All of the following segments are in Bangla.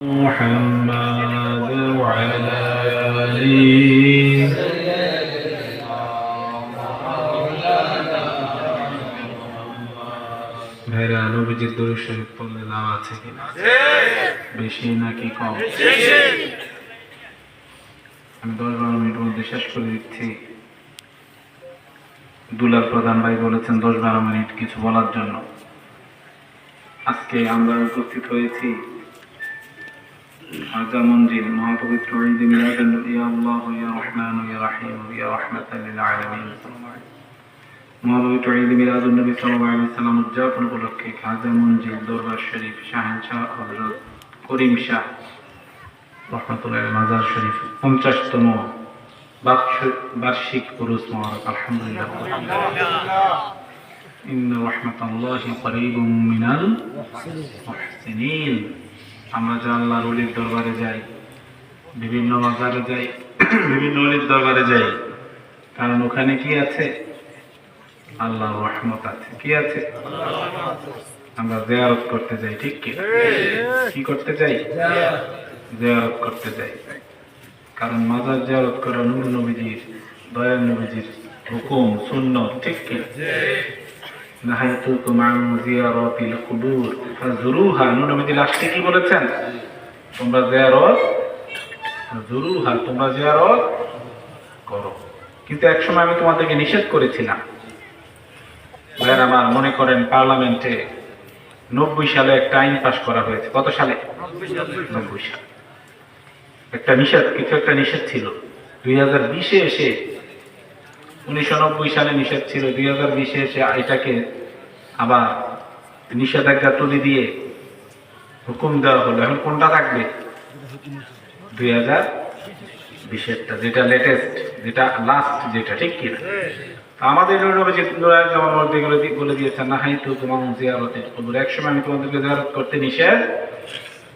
محمد وعلى آله ভাইরা নবীজির দরুদ শরীফ পড়লে লাভ আছে কিনা বেশি নাকি কম আমি দশ বারো মিনিটের মধ্যে শেষ করে দিচ্ছি দুলাল প্রধান ভাই বলেছেন দশ বারো মিনিট কিছু বলার জন্য আজকে আমরা উপস্থিত হয়েছি হাজা মঞ্জিল মহাপবিত্র ঈদ মিলাদুল ইয়া আল্লাহ ইয়া রহমান ইয়া রহিম ইয়া রাহমাতাল লিল আলামিন মহাপবিত্র ঈদ মিলাদুল নবী সাল্লাল্লাহু আলাইহি সাল্লাম উদযাপন উপলক্ষে খাজা মঞ্জিল দরবার শরীফ শাহেনশাহ হযরত করিম শাহ রহমতুল্লাহ মাজার শরীফ পঞ্চাশতম বার্ষ- বার্ষিক পুরুষ মহারক আলহামদুলিল্লাহ ইন্না রহমাতাল্লাহি করিবুম মিনাল মুহসিনিন আমরা যে আল্লাহর অলির দরবারে যাই বিভিন্ন বাজারে যাই বিভিন্ন অলির দরবারে যাই কারণ ওখানে কি আছে? আল্লাহর রহমত আছে। কি আছে? আমরা জিয়ারত করতে যাই ঠিক কি? কি করতে যাই? জিয়ারত করতে যাই। কারণ মাজার জিয়ারত করা নূর নবীজির দয়াল নবীজির হুকুম শূন্য ঠিক কি? নাহাইতুকুম আন জিয়ারাতিল কুবুর। ফাজুরুহা নূর লাস্টে কি বলেছেন? তোমরা জিয়ারত জুরুহা তোমরা জিয়ারত করো। কিন্তু একসময় আমি তোমাদেরকে নিষেধ করেছিলাম। ভাইয়ের আমার মনে করেন পার্লামেন্টে নব্বই সালে একটা আইন পাশ করা হয়েছে। কত সালে? নব্বই সালে। একটা নিষেধ, কিছু একটা নিষেধ ছিল। দুই হাজার বিশে এসে উনিশশো নব্বই সালে নিষেধ ছিল, দুই হাজার বিশে এসে এটাকে আবার নিষেধাজ্ঞা তুলে দিয়ে হুকুম দেওয়া হলো। এখন কোনটা থাকবে? দুই হাজার বিশেরটা যেটা লেটেস্ট যেটা লাস্ট যেটা, ঠিক কি আমাদের বলে দিয়েছেন না হাই তো তোমার জিয়ারতের কবুর। একসময় আমি তোমাদেরকে জিয়ারত করতে নিষেধ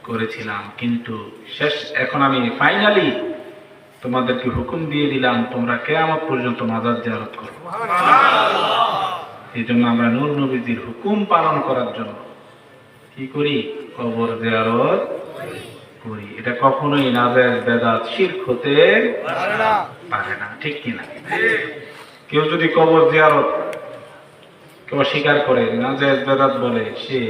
করেছিলাম, কিন্তু শেষ, এখন আমি ফাইনালি তোমাদেরকে হুকুম দিয়ে দিলাম, তোমরা কেয়ামত পর্যন্ত মাজার জিয়ারত করো। এই জন্য আমরা নূর নবীজির হুকুম পালন করার জন্য কি করি? কবর জিয়ারত করি। এটা কখনোই নাজায়েজ, বেদাত, শিরক হতে পারে না, ঠিক কিনা কেউ যদি কবর জিয়ারত কেউ অস্বীকার করে, নাজায়েজ, বেদাত বলে, সে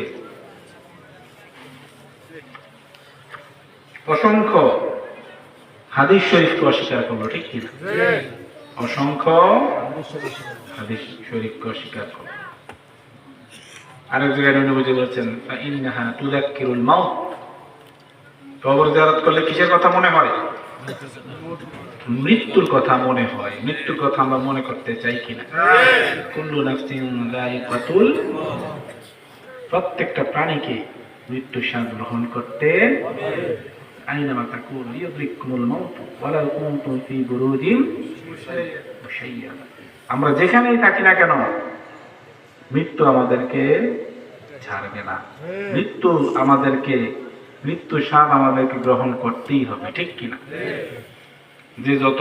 অসংখ্য হাদিস শরীফকে অস্বীকার করল, ঠিক কিনা অসংখ্য হাদিস শরীফকে অস্বীকার করল। আরেক জায়গায় নবীজি বলেছেন ইন্নাহা তুযাক্কিরুল মাউত। কবর জিয়ারত করলে কিসের কথা মনে হয়? মৃত্যুর কথা মনে হয়। মৃত্যুর কথা আমরা মনে করতে চাই কিনা কুল্লু নাফসিন যায়িকাতুল প্রত্যেকটা প্রাণীকে মৃত্যু স্বাদ গ্রহণ করতে তাকুন ইউদ্রিকুমুল মাউত ওয়ালাউ কুনতুম ফি বুরুজিন মুশাইয়াদা আমরা যেখানেই থাকি না কেন, মৃত্যু আমাদেরকে ছাড়বে না। মৃত্যু আমাদেরকে, মৃত্যু স্বাদ আমাদেরকে গ্রহণ করতেই হবে, ঠিক কিনা যে যত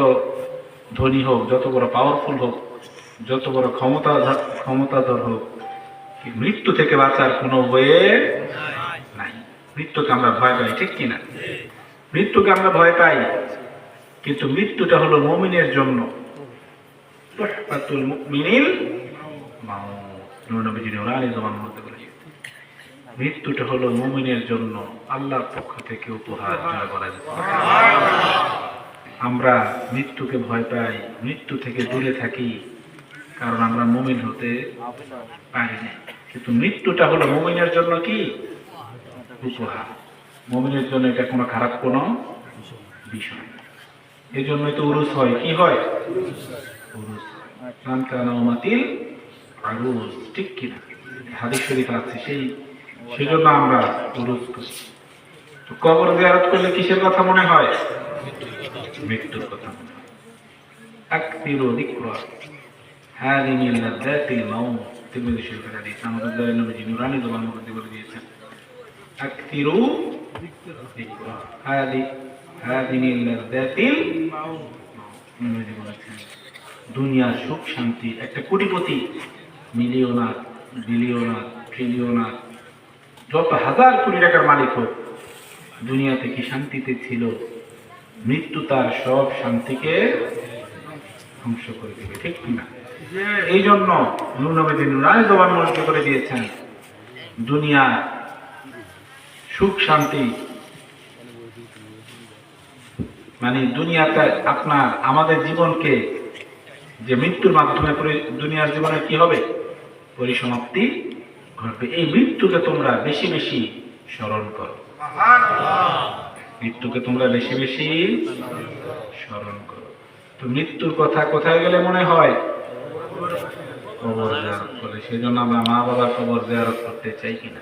ধনী হোক, যত বড় পাওয়ারফুল হোক, যত বড় ক্ষমতা, ক্ষমতাধর হোক মৃত্যু থেকে বাঁচার কোনো ওয়ে নাই। মৃত্যুকে আমরা ভয় পাই, ঠিক কিনা মৃত্যুকে আমরা ভয় পাই, কিন্তু মৃত্যুটা হলো মমিনের জন্য। মৃত্যুটা হলো মমিনের জন্য। আল্লাহর পক্ষ থেকে উপহার জয় করা আমরা মৃত্যুকে ভয় পাই, মৃত্যু থেকে দূরে থাকি, কারণ আমরা মমিন হতে পারি না কিন্তু মৃত্যুটা হলো মমিনের জন্য কি? উপহার। মুমিনের জন্য এটা কোনো খারাপ কোনো বিষয় এই জন্যই তো উরুস হয়। কি হয়? উরুস হয়। মাতিল আরুস ঠিক কিনা হাদিস শরীফ আছে, সেই সেজন্য আমরা উরুস করি। তো কবর জিয়ারত করলে কিসের কথা মনে হয়? মৃত্যুর কথা মনে হয়। লাযাতিল মাউত। তিরমিজি শরীফের হাদিস। আমাদের দয়াল নবীজি নুরানি জবান মধ্যে বলে দিয়েছেন দুনিয়ার সুখ শান্তি একটা কোটিপতি মিলিয়নার বিলিয়নার ট্রিলিয়নার যত হাজার কোটি টাকার মালিক হোক দুনিয়াতে কি শান্তিতে ছিল? মৃত্যু তার সব শান্তিকে ধ্বংস করে দেবে ঠিক কিনা এই জন্য নুরনবীদিন রায় জবান মনোনীত করে দিয়েছেন দুনিয়া সুখ, শান্তি। মানে দুনিয়াতে আপনার, আমাদের জীবনকে যে মৃত্যুর মাধ্যমে দুনিয়ার জীবনে কি হবে? পরিসমাপ্তি ঘটবে। এই মৃত্যুকে তোমরা বেশি বেশি স্মরণ করো। মৃত্যুকে তোমরা বেশি বেশি স্মরণ করো। তো মৃত্যুর কথা কোথায় গেলে মনে হয়? কবর জিয়ারত করে সেই জন্য আমরা মা বাবার কবর জিয়ারত করতে চাই কিনা?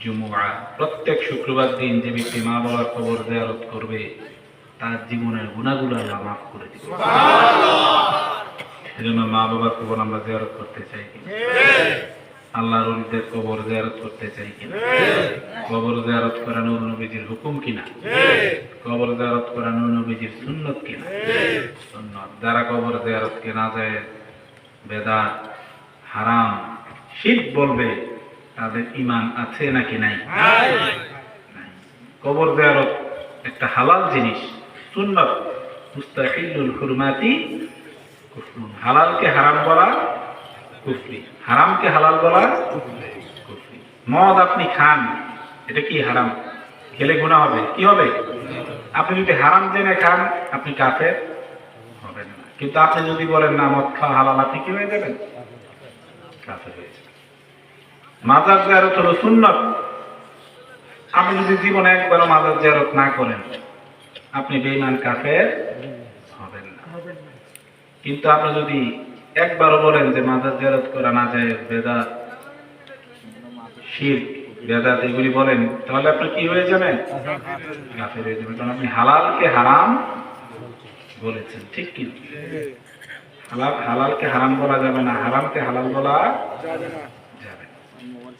জুমুআ প্রত্যেক শুক্রবার দিন যে ব্যক্তি মা বাবার খবর জেয়ারত করবে। তার জীবনের গুণাগুলো আল্লাহ মাফ করে দিবে। সেজন্য মা বাবার খবর আমরা জিয়ারত করতে চাই কিনা? আল্লাহ রলিদের কবর জিয়ারত করতে চাই কিনা? কবর জিয়ারত করা নূর নবীজির হুকুম কিনা? কবর জিয়ারত করা নূর নবীজির সুন্নত কিনা? সুন্নত। যারা কবর জিয়ারতকে না যায় বেদা হারাম শীত বলবে তাদের ইমান আছে নাকি নাই। কবর জিয়ারত একটা হালাল জিনিস। সুন্নত। মুস্তাহিলুল হুরমাতি কুফরুন। হালালকে হারাম বলা কুফরি। হারামকে হালাল বলা কুফরি। মদ আপনি খান এটা কি হারাম? খেলে গুণা হবে। কি হবে? আপনি যদি হারাম জেনে খান আপনি কাফের হবেন না। কিন্তু আপনি যদি বলেন না মদ খাওয়া হালাল আপনি কি হয়ে যাবেন? কাফের হয়ে যাবেন। মাজার জিয়ারত হলো সুন্নত। আপনি যদি জীবনে একবারও মাজার জিয়ারত না করেন, আপনি বেঈমান কাফের হবেন না। কিন্তু আপনি যদি একবারও বলেন যে মাজার জিয়ারত করা না যায় বেদাত শির, বেদাত এগুলি বলেন, তাহলে আপনি কি হয়ে যাবেন? কাফের হয়ে যাবেন। কারণ আপনি হালালকে হারাম বলেছেন, ঠিক কি? হালাল, হালালকে হারাম বলা যাবে না, হারামকে হালাল বলা যাবে না।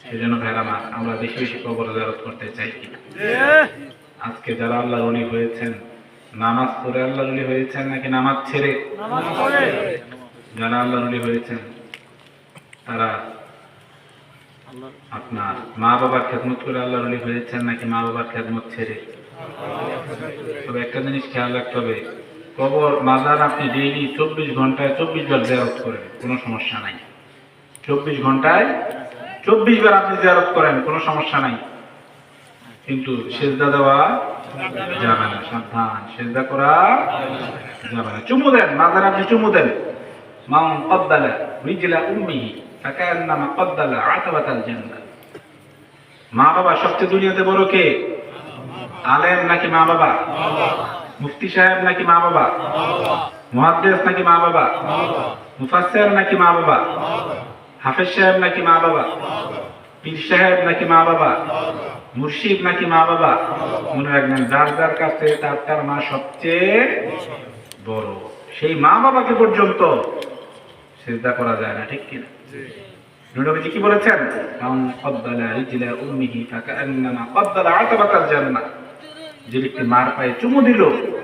সেই জন্য ভাইরা আমরা বেশি বেশি কবর জিয়ারত করতে চাই। আজকে যারা আল্লাহ অলি হয়েছেন নামাজ পড়ে আল্লাহ অলি হয়েছেন নাকি নামাজ ছেড়ে? যারা আল্লাহ অলি হয়েছেন তারা আপনার মা বাবার খেদমত করে আল্লাহ অলি হয়েছেন নাকি মা বাবার খেদমত ছেড়ে? তবে একটা জিনিস খেয়াল রাখতে হবে কবর মাজার আপনি ডেইলি চব্বিশ ঘন্টায় চব্বিশ বার জেরত করেন কোনো সমস্যা নাই। চব্বিশ ঘন্টায় চব্বিশ বার আপনি জেরত করেন, কোনো সমস্যা নাই। কিন্তু সেজদা দেওয়া যাবে না, সাবধান, সেজদা করা যাবে না। চুমু দেন, মাজার আপনি চুমু দেন। মাউন কদ্দালা রিজলা উম্মিহি ফাকান্নামা কদ্দালা আতাবাতাল জান্নাহ। মা বাবা সবচেয়ে দুনিয়াতে বড় কে? আলেম নাকি মা বাবা? মুফতি সাহেব নাকি মা বাবা? মুহাদ্দিস নাকি মা বাবা? মুফাসসির নাকি মা বাবা? হাফেজ সাহেব নাকি মা বাবা? পীর সাহেব নাকি মা বাবা? মুর্শিদ নাকি মা বাবা? মনে রাখবেন যার যার কাছে তার তার মা সবচেয়ে বড়। সেই মা বাবাকে পর্যন্ত সেজদা করা যায় না ঠিক কিনা নবীজি কি বলেছেন? কাউন কদ্দালা রিজলা উম্মিহি ফাকান্নামা কদ্দালা আতাবাতাল জান্নাহ। যে ব্যক্তি মার পায়ে চুমু দিল